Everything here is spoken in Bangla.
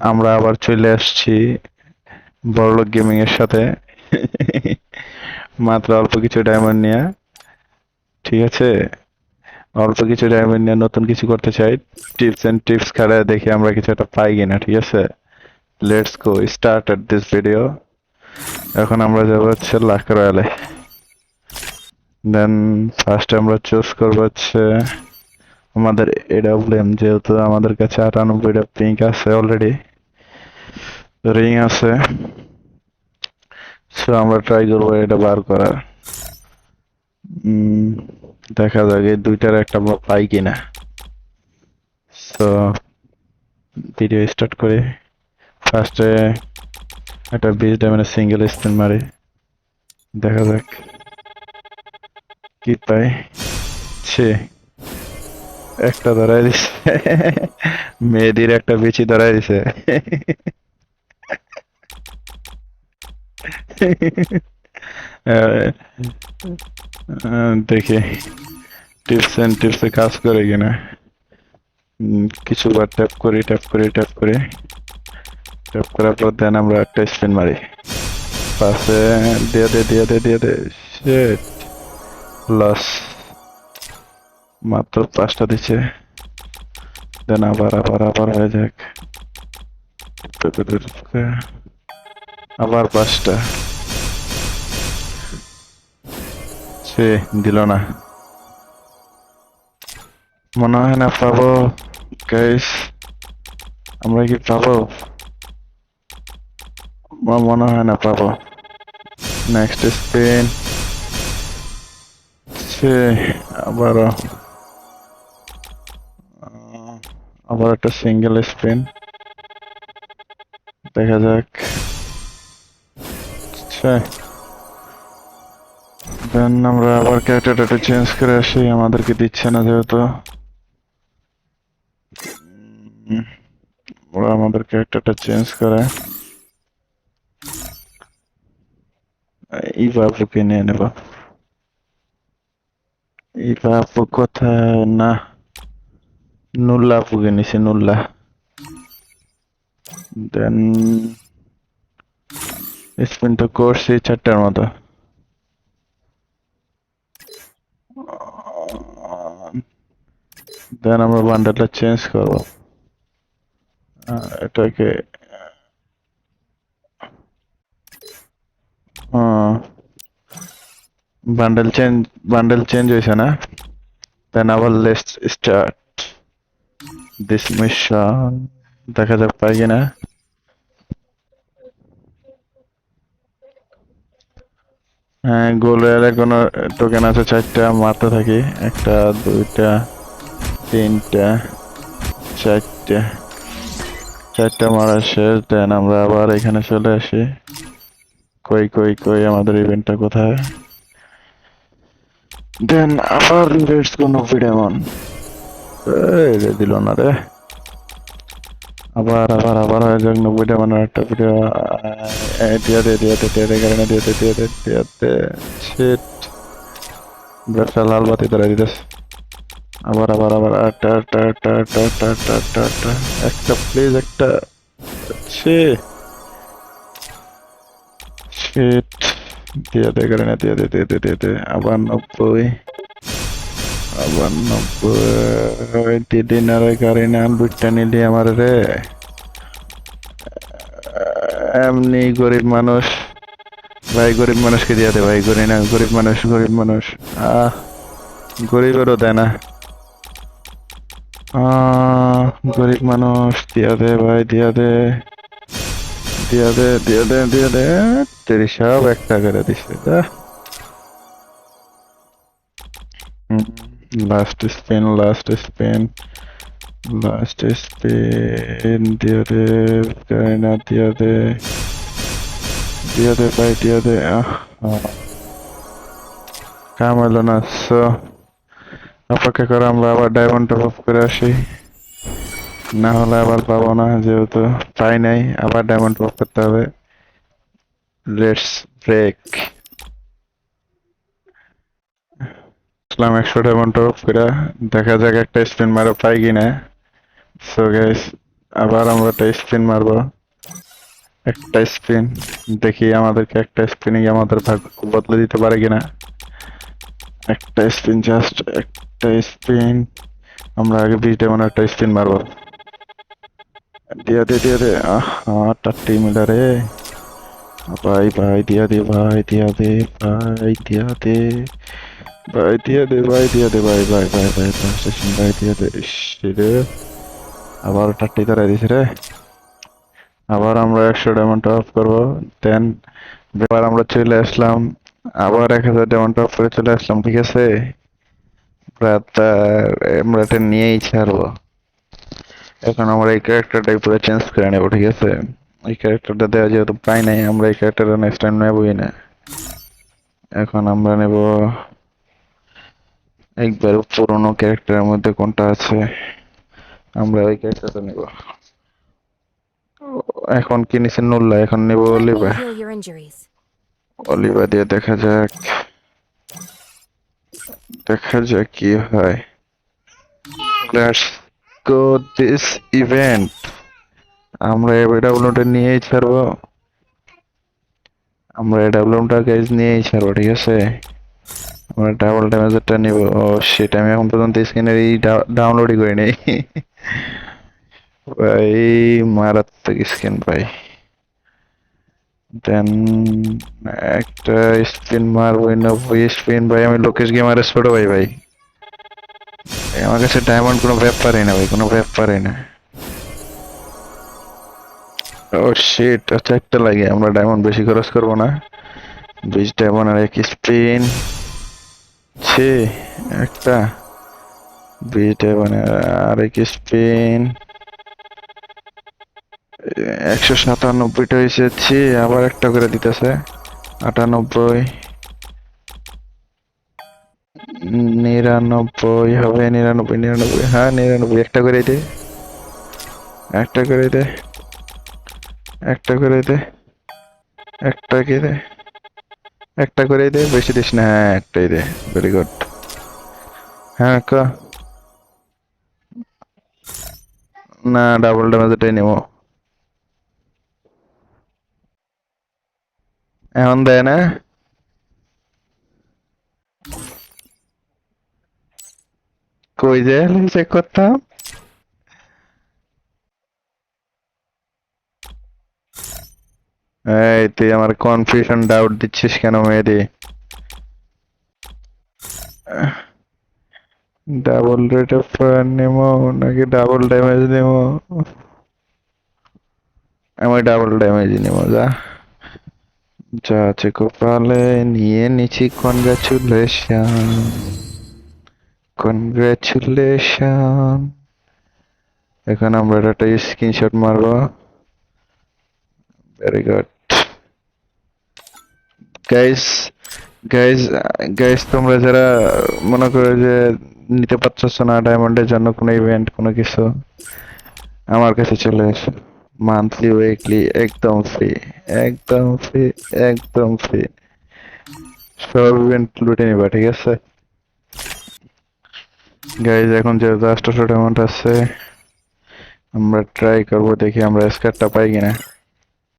আমরা আবার চলে আসছি বড়লোক গেমিং এর সাথে। মাত্র অল্প কিছু ডায়মন্ড নিয়ে। ঠিক আছে? অল্প কিছু ডায়মন্ড নিয়ে নতুন কিছু করতে চাই। টিপস এন্ড টিপস খেলে দেখি আমরা কিছু একটা পাই কিনা, ঠিক আছে? Let's go start at this video এখন আমরা যাব হচ্ছে লাখ রয়ালে। দেন ফার্স্ট আমরা চুজ করব হচ্ছে আমাদের এডাব্লিউএম যেহেতু আমাদের কাছে আটানব্বইটা পিঙ্ক আছে অলরেডি রিং আছে সো আমরা ট্রাই করব এটা বার করার। দেখা যাক এই দুইটার একটা আমরা পাই কিনা। সো ভিডিও স্টার্ট করি। ফার্স্টে একটা বিশ ডায়মন্ডের সিঙ্গেল স্পিন মারি। দেখা যাক। কি পাই? ছে। একটা ধরাই দিছে। মেয়েদের একটা বেশি ধরাই দিছে। দেখি। টিপস এন্ড টিপসে কাজ করে কিনা। কিছুবার ট্যাপ করি ট্যাপ করি ট্যাপ করি। ট্যাপ করার পর দেন আমরা একটা স্পিন মারি। পাশে, দিয়ে দে দিয়ে দে দিয়ে দে। লস মাত্র পাঁচটা দিচ্ছে। দেন আবার আবার আবার হয়ে যাক। আবার পাঁচটা। সে দিল না। মনে হয় না পাবো গাইস আমরা কি পাবো? মনে হয় না পাবো। নেক্সট স্পিন সে আবারও। আবার একটা সিঙ্গেল স্পিন দেখা যাক। দেন আমরা আবার ক্যারেক্টারটা চেঞ্জ করে আসি, আমাদেরকে দিচ্ছে না যেহেতু। ওরা আমাদের ক্যারেক্টারটা চেঞ্জ করে। এই বাবুকে নিয়ে নেব। এই বাবু কোথায়? না। নুল্লা আপুকে নিছে নুল্লা দেন স্পিন তো করছি চারটার মতো দেন আমরা বান্ডেলটা চেঞ্জ করব আহ, এটাকে বান্ডেল চেঞ্জ বান্ডেল চেঞ্জ হয়েছে না দেন আবার লেটস স্টার্ট দিস মিশন দেখা যাক, পাই কিনা। হ্যাঁ গোল রয়্যালে কোনো টোকেন আছে, চারটা, মারতে থাকি। একটা, দুইটা, তিনটা, চারটা। চারটা মারা শেষ। দেন আমরা আবার এখানে চলে আসি। কই কই কই, আমাদের ইভেন্টটা কোথায়? দেন আবার লেটস গো এই রে দিল না রে। আবার আবার আবার হয়ে যাক নব্বই ডায়মন্ডের একটা ভিডিও দিয়ে দে দিয়ে দে, দিয়ে দিয়ে দে দিয়ে দে ব্যবসা লাল বাতি ধরে দিতেছে। আবার আবার আবার একটা একটা একটা একটা একটা একটা একটা একটা একটা প্লিজ একটা। ছি। শিট দিয়ে দে কারণে দিয়ে দে দিয়ে দে দিয়ে দে। আবার নব্বই। আবার নব্বই দিদি না রে গাড়ি না লুটটা নিলি আমার রে এমনি গরিব মানুষ। ভাই, গরিব মানুষকে দিয়ে দে, ভাই, গরিব না, গরিব মানুষ গরিব মানুষ। আহ, গরিবেরও দেয় না। গরিব মানুষ, দিয়া দে, ভাই, দিয়া দে। দিয়া দে দিয়া দে দিয়া দে। তেরি সব একটা করে দিছে the last spin last spin last spin দিয়া দে কারিনা দিয়া দে দিয়া দে ভাই দিয়া দে। কাম হলো না সো অপেক্ষা করে আমরা আবার ডায়মন্ড টপ আপ করে আসি না হলে আবার পাবো না যেহেতু পাই নাই আবার ডায়মন্ড টপ করতে হবে লেটস ব্রেক ইসলাম একশো ডায়মন্ড টপ করে দেখা যাক একটা স্পিন মারো পাই কিনা। সো গাইস আবার আমরা একটা স্পিন মারবো। একটা স্পিন দেখি আমাদেরকে একটা স্পিনে আমাদের ভাগ্য বদলে দিতে পারে কিনা। একটা স্পিন জাস্ট একটা স্পিন আমরা আগে বিশ ডেমন একটা স্পিন মারবো। দিয়া দে দিয়া দে আহ টাট্টি মিলা রে ভাই ভাই, দিয়া দে ভাই, দিয়া দে ভাই, দিয়া দে দে ভাই দিয়া দে ভাই ভাই ভাই ভাই ভাই স্টেশন ভাই দিয়া দে ইস রে আবার টাট্টি তারা দিছে রে। আবার আমরা একশো ডায়মন্ড অফ করব। দেন এবার আমরা চলে আসলাম। আবার এক হাজার ডায়মন্ড অফ করে চলে আসলাম, ঠিক আছে? আমরা এটা নিয়েই ছাড়বো। এখন আমরা এই ক্যারেক্টারটাই পুরো চেঞ্জ করে নেব, ঠিক আছে? এই ক্যারেক্টারটা দেওয়া যেহেতু পাই নাই, আমরা এই ক্যারেক্টারটা নেক্সট টাইম নেবই না। এখন আমরা নেব একবার পুরোনো ক্যারেক্টারের মধ্যে কোনটা আছে? আমরা ওই ক্যারেক্টারটা নেব। এখন কি নিছে? নুল্লা এখন নেব অলিভা. অলিভা দিয়ে দেখা যাক। দেখা যাক কি হয়। লেটস গো দিস ইভেন্ট আমরা এই ডাবলুটা নিয়েই ছাড়বো। আমরা ডাবলুটা গাইজ নিয়েই ছাড়বো ঠিক আছে? আমরা ডাবল ড্যামেজেরটা নিব। ও সেটা আমি এখন পর্যন্ত স্ক্রিনের এই ডাউনলোডই করি নাই ভাই, মারাত্মক স্ক্রিন ভাই। দেন একটা স্পিন মারবো নব্বই স্পিন ভাই, আমি লোকেশ গেমার ছোট ভাই ভাই। আমার কাছে ডায়মন্ড কোনো ব্যাপারই না, ভাই, কোনো ব্যাপারই না। ও শিট আচ্ছা একটা লাগে, আমরা ডায়মন্ড বেশি খরচ করব না। বিশ ডায়মন্ড আর এক স্পিন ছি, একটা বিশ মানে আর এক স্পিন। একশো সাতানব্বইটা হয়েছে ছি, আবার একটা করে দিতেছে, আটানব্বই। নিরানব্বই হবে, নিরানব্বই নিরানব্বই হ্যাঁ নিরানব্বই, একটা করে দে। একটা করে দে, একটা করে দে, একটা কি দে। একটা করে দে, বেশি দিস না। হ্যাঁ একটাই দে ভেরি গুড হ্যাঁ ক। না ডাবল ড্যামেজটাই নেব। এখন দেয় না। কই যে চেক করতাম? এই তুই আমার কনফিউশন ডাউট দিচ্ছিস কেন মেয়েদি ডাবল রেট অফ নেব নাকি ডাবল ড্যামেজ নেব আমি ডাবল ড্যামেজ নেব যা। যা আছে কপালে, নিয়ে নিচ্ছি কনগ্রাচুলেশন কনগ্রাচুলেশন এখন আমরা একটা স্ক্রিনশট মারবো। Very good guys guys guys তোমরা যারা মনে করো যে নিতে পারছ না ডায়মন্ডের জন্য কোনো ইভেন্ট কোনো কিছু, আমার কাছে চলে এসো। মান্থলি উইকলি একদম ফ্রি একদম ফ্রি একদম ফ্রি সব ইভেন্ট লুটে নিবা, ঠিক আছে? গাইজ এখন যেহেতু আষ্টশো ডায়মন্ড আছে, আমরা ট্রাই করব দেখি আমরা স্কারটা পাই কিনা।